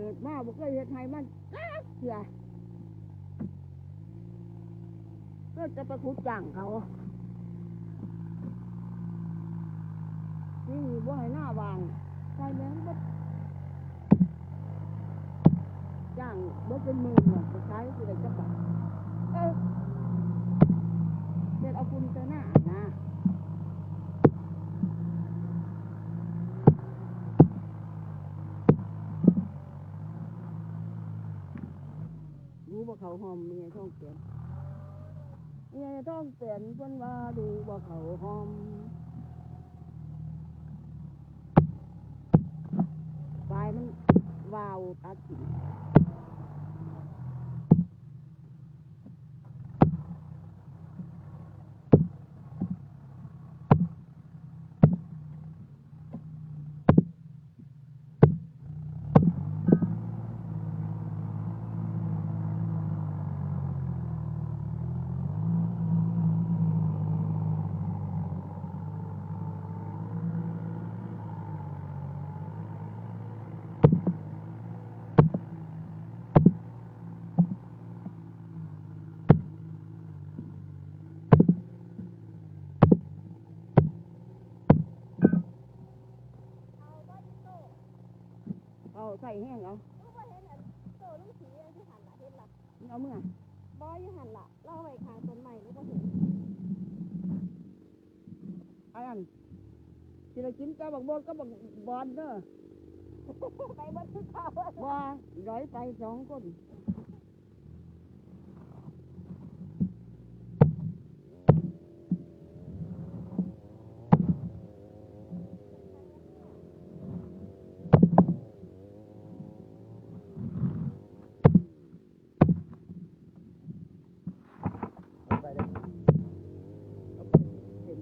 กิดมาบ่เคยเฮ็ดให้มันจักเถื่อก็จะไปขุดจ้างเขานี่บ่ให้หน้าวางใช่แล้วบ่จ้างบ่เป็นมื่นเนี่ยใช้สิได้จักบาทเออเด็ดเอาคุณเจอหน้าู้ว่าเขาหอมเมียท้องเปลี่ยนเมียท้องเปลี่ยนเพิ่นว่าดูว่าเขาหอมปลายมันวาวตัดสินเอา ใส่แห้งเอาลูกว่าเห็นอันโตลุงสีอันที่หันละเห็นละเอาเมื่อบอยอยู่หันละเล่าไว้ข้างต้นใหม่ลูกว่าเห็นอันนั้นสิได้กินกับบักบดกับบักบอลเด้อไปบนทุกเขาว่าร้อยไปสองคนเอาไปเห็น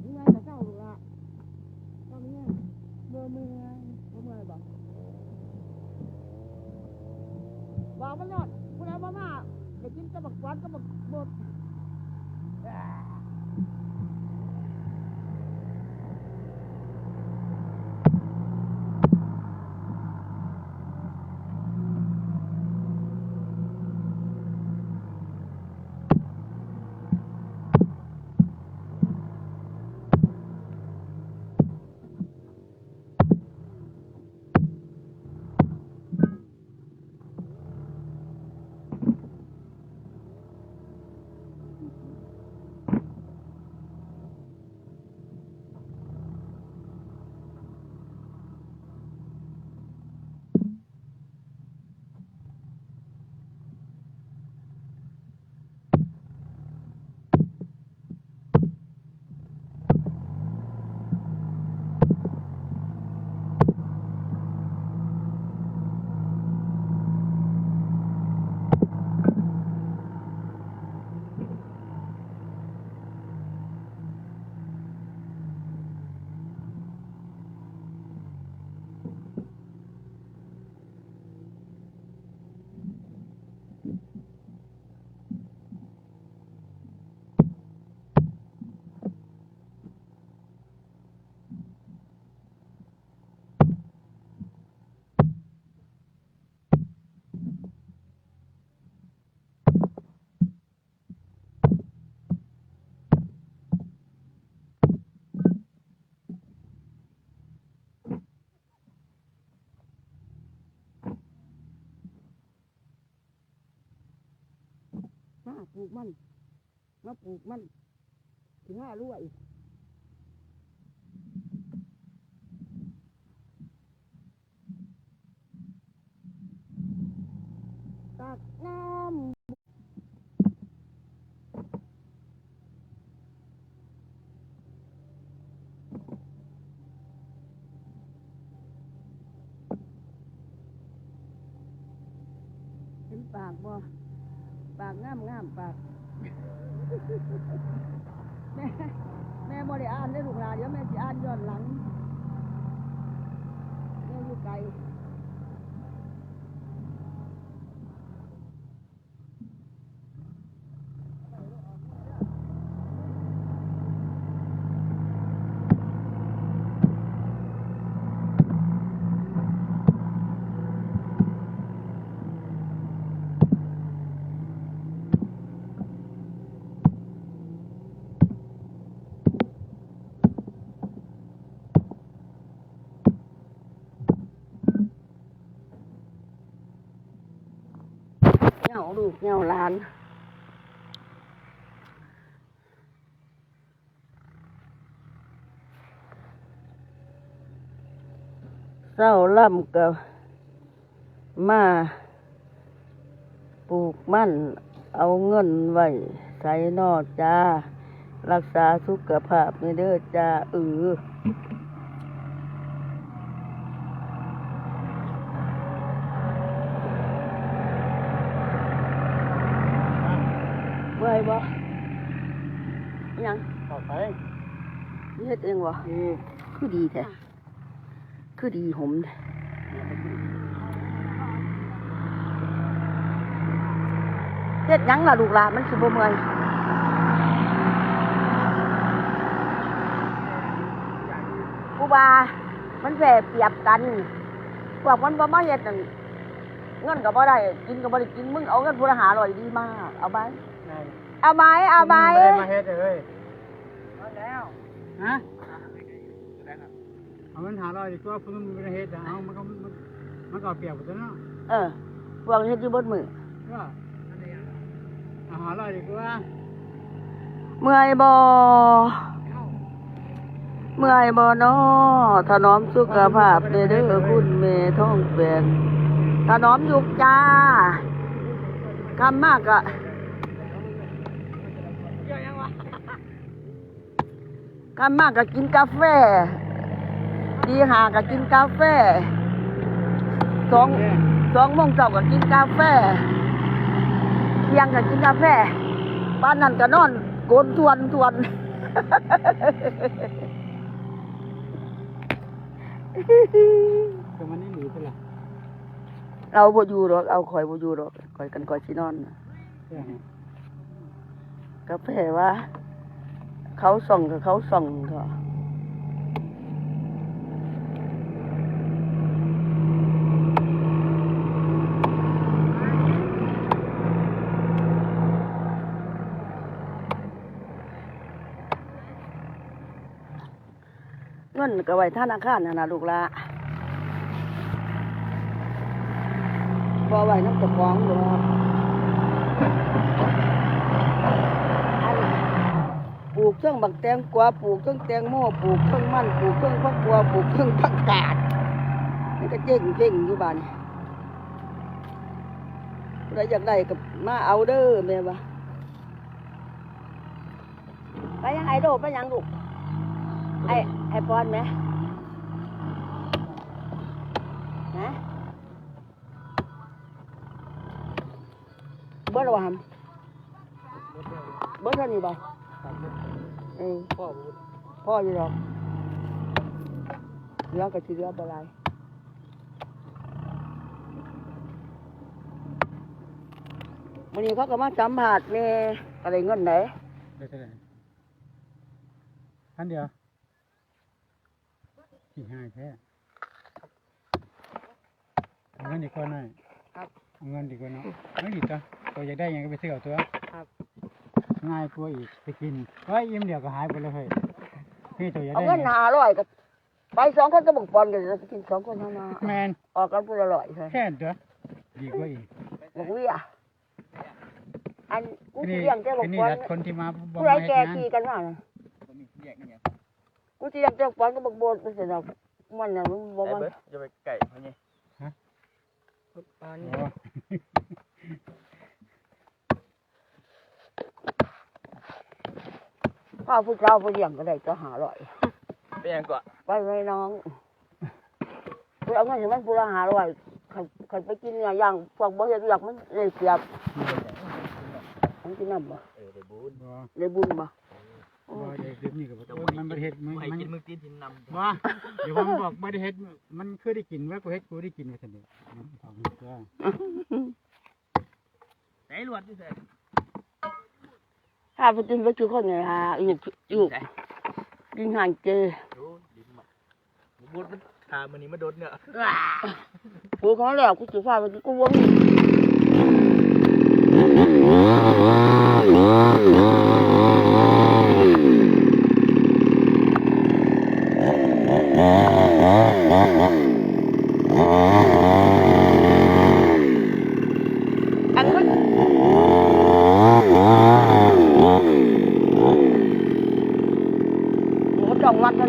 เมื่อยแต่เจ้าลูกละเจ้าเมื่อยเมื่ อเมืองบ่เมืองบ่บอกมันยอดผู้ใดบ่มาไปกินกับบักหวานกับบักบด ปลูกมันมาปลูกมัน ถึงห้ารวยตักน้ำเห็นปากบ่ ปากงามงามปาก แม่แม่บ่ได้อ่านได้ถูกลาเดี๋ยวแม่จะอ่านย้อนหลังแม่อยู่ไกล ลูกแนวหลาน เศร้าล่ำกับมาปลูกมั่น เอาเงินไว้ใส่นอจ้า รักษาสุขภาพนี่เด้อจ้าเออเมื่อย บ่อิหยังต่อไปเฮ็ดเองวะเออคือดีแท้คือดีหมแท้เฮ็ดหยังล่ะลูกหลานมันสิบ่เมื่อยกูว่ามันแปรเปรียบกันพวกมันบ่มาเฮ็ดนั่นเงินก็บ่ได้กินก็บ่ได้กินมึงเอาเงินผู้ละหาร้อยดีมากเอาไหมไง เอาไหมเอาไหมไม่ได้มาเฮ็ดเลยฮะเอาเงินหาร้อยดีกว่าเพิ่นมันไม่ได้เฮ็ดอะเอามันก็มันมันก็เอาเปรียบกันเนาะเออพวกเฮ็ดอยู่เบนมือก็เอาหาร้อยดีกว่าเมื่อยบ่เมื่อยบ่น้อถนอมสุขภาพเด้อเด้อคุณแม่ท้องแบนถนอมยุกจ้ากำมากอะ กำมากก็กินกาแฟดีหาก็กินกาแฟสองสองโมงเช้าก็กินกาแฟเที่ยงก็กินกาแฟป้านนั่นก็นอนโกนทวนทวนแต่มันนี่หนีไปละเอาบ่อยู่หรอกเอาคอยบ่อยู่หรอกคอยกันคอยสินอนใช่ฮะกาแฟว่า เขาส่องกับเขาส่องเถอะเงินก็ไว้ธนาคารนั่นนะลูกละพอไว้น้ำตะกองหรอกอัน ปลูกเครื่องบักแตงกวาปลูกเครื่องแตงโมปลูกเครื่องมันปลูกเครื่องพักกัวปลูกเครื่องผักกาดนี่ก็เจ๊งเจ๊งอยู่บ้านใครอยากได้กับมาเอาเด้อแม่ว่าไปยังไงโดไปยังลูกไอไอ้ปอนไหมฮะเบิดระวามเบิดเท่านี้บ่ เออพ่อพ่ออยู่หรอกเหลือก็สิเหลือบ่หลายวันนี้เขาก็มาสัมผัสแม่อะไรเงินไหนได้เท่าไหร่พันเดียวสี่ห้าแค่เอาเงินดีกว่าหน่อยครับเอาเงินดีกว่าเนาะไม่ดีตัวตัวอยากได้หยังก็ไปซื้อเอาตัวครับ ง่ายกว่าอีกไปกินไว้ยิ้มเดียวก็หายไปเลยเฮ้ยนี่ตัวอยากเอาได้เงินหยังหาร้อยก็ไปสองคนก็บอกปอนกันจะกินสองคนเท่านั้นแมนออกกันพูดอร่อยใช่แค่นั้นตัวดีกว่าอีกบอกเวียอันกูทีสินี่เลี้ยงเจ้าบอกทีนี่ปอนรัดคนที่มาบ่ผู้ใดมาแกเฮ็ดงานขี่กันว่าน่ะกูสิเลี้ยงเจ้าปอนก็บอกโบนไปเสร็จแล้วมันน่ะมันบอกว่าจะไปไก่เขาไงปอนอ๋ อพ่อผู้เจ้าผู้เลี้ยงก็ได้ก็หาร้อยเป็นยังก่อนไปไว้น้องกูเอาเงินให้มันผู้ละหาร้อยขันขันไปกินเนื้อย่างพวกบ่เฮ็ดเวียกมันเลยเสียบมันกินน้ำบ่เออเดี๋ยวบูนบ่เลยบุญบ่บ่ได้ดื่มนี่ก็บ่โอ้ยมันบ่ได้เฮ็ดมันให้มันกินมึงตีนทินนำว่าเดี๋ยวผมบอกบ่ได้เฮ็ดมันคือได้กินว่ากูเฮ็ดกูได้กินว่าซั่นเด้อของตัวไหนหลวดที่ไห นถ้าไปกินไปคือคนเนี่ยฮะอีกอีกกินหางเจดูดินมาบูนมันทามันนี้มาโดนเนี่ยกูเขาแล้วกูสิฟ้าไปกินกูบ่ Bắt hết.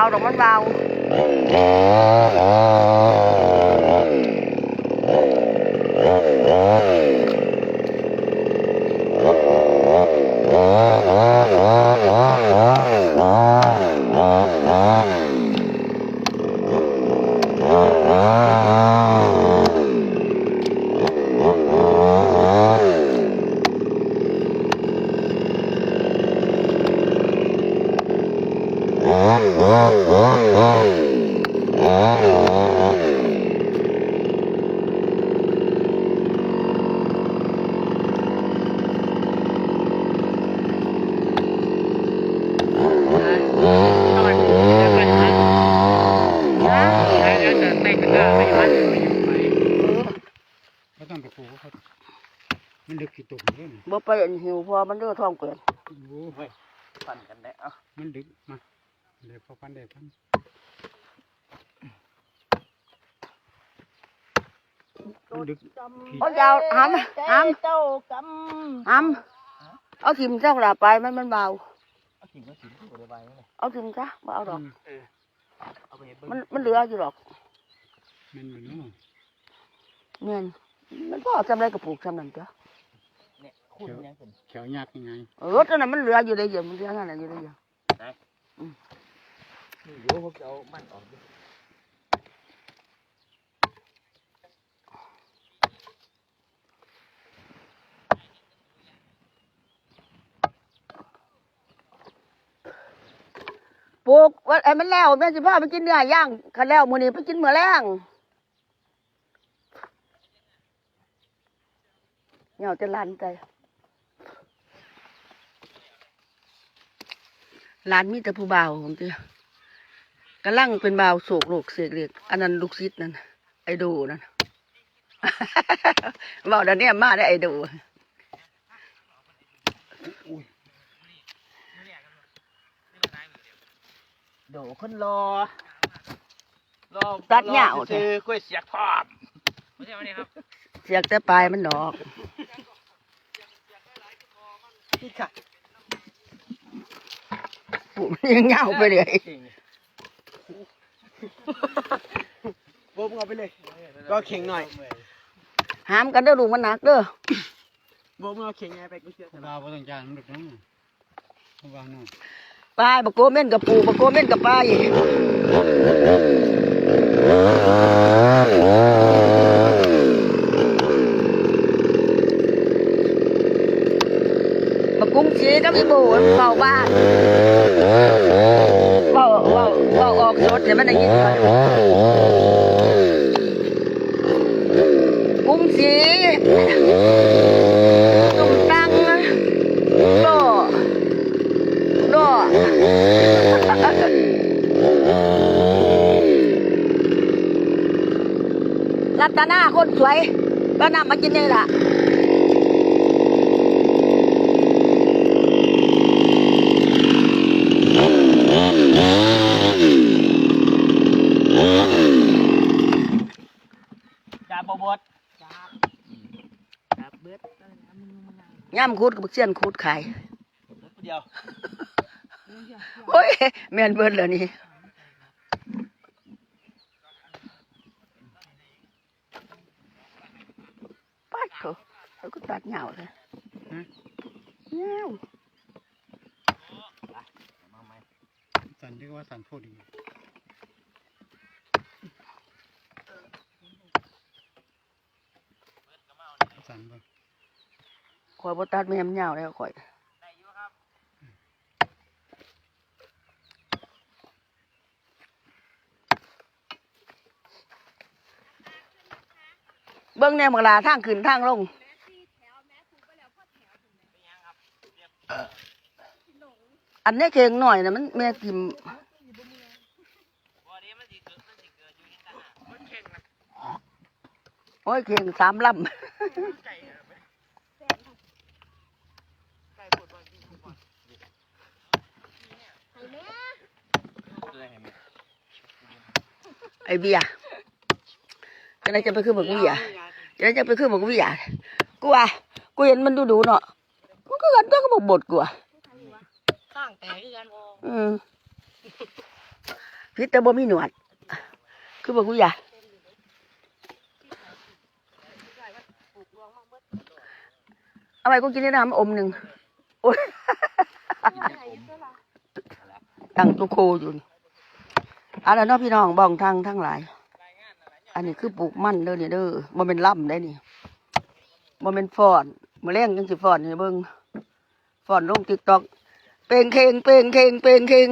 ายมันบ่ต้องเอาดอกมันเบา ทำไมถึงไม่ได้ไปหาแล้วจะแต่งกันหน้าไม่หันไม่อยู่ไปเขาต้องไปปลูกเขามัน ดึกกี่ตุ่มด้วยนี่บ่ไปอันหิวพอมันเด้อท้องเกิดโอ้โหปั่นกันได้เอามันดึกมาเดี๋ยวพอพันเดี๋ยวพันมันดึกเอายาวหำหเจ้ากำหำเอาทิมเจ้าละไปมันมันเบาเอาถิ่นก็ถิ่นที่บริวารนี่เอาทิมซะบ่เอาดอกมันมันเหลืออยู่ดอกมันเหมือนเนาะเงี้ยมันพ่อจำได้กระปลูกจำนั่นจ้ะ คุณยังเป็นแขวยักยังไงเออตอนนั้นมันเหลืออยู่ได้เยอะมันเหลือนั่นแหละอยู่ได้เยอะนี่เดี๋ยวผมจะเอามันออกดิปลูกว่าไอ้มันแล้วแม่สิพาไปกินเนื้อย่างคันแล้วมื้อนี้ไปกินมื้อแรงเหนียวจะลันใจ ร้านมีแต่ผู้บ่าวของเจ้กำลังเป็นบ่าวโศกโลกเสกเรียกอันนั้นลูกศิษย์นั่นไอโดูนั่นบอกเดี๋ยวนี้มาได้ไอโดูเดี๋ยวคนรอรอตัดเหงาซื้อกล้วยเสียกทอดไม่ใช่วันนี้ครับเสียกแต่ปลายมันดอกพี่ค่ะ ปุ๊บยังเงาไปเลยโบมเอาไปเลย ก็เข่งหน่อย หามกันเด้อลูกมันหนักเด้อโบมเอาเข่งไงไปกูเชื่อเราไม่ต้องจ้างมันดึกเนาะเขาวางเนาะปลายบะโกเม่นกับปูบะโกเม่นกับปลายบะกุ้ งชีกับอีโบเบาบ้านเบาเบาเบาออกรถเดี๋ยวมันได้ยินก่อนกุ้งชีตุ้มตังโลโลรัตนาคนสวยก็นำมากินนี่ล่ะ จ่าบวบดจ่าจ่าเบิด ย่ำคูดกับเสี้ยนคูดขายเดียวโอ้ยแม่นเบิดแล้วนี่ปัดเขาแล้วก็ตัดเหงาเลยเหงาสันเรียกว่าสันโพดีสันบ่ ข่อยบ่ตัดแม่มเหงาแล้วข่อยเบิ่งแนวบักลาทางขึ้นทางลงแม่ซี่แถวแม่ถูกไปแล้วพ่อแถวถึงไหนอันนี้เก่งหน่อยนะมันแม่กิมโอ้ยเก่งสามลำ ไอเบียร์จะไหนจะไปขึ้นบักเบียร์จะไหนจะไปขึ้นบักเบียร์กูว่ากูเห็นมันดูดูๆเนาะมันก็กันตัวก็บอกบทกูอะข้างแต่ที่กันโออืมพิษแต่บ่มีหนวดคือบักเบียร์เอาไปกูกินได้น้ำอมหนึ่งโอ้ยตั้งตุโคอยู่นี่ อันนั้นเนาะพี่น้องบ้องทางทั้งหลาย อันนี้คือปลูกมันเด้อนี่เด้อบ่เป็นล่ำได้นี่บ่เป็นฟอนมาเล่งยังสิฟอนให้เบิ้งฟอนลงติ๊กต็อกเป่งเคงเป่งเคงเป่งเคง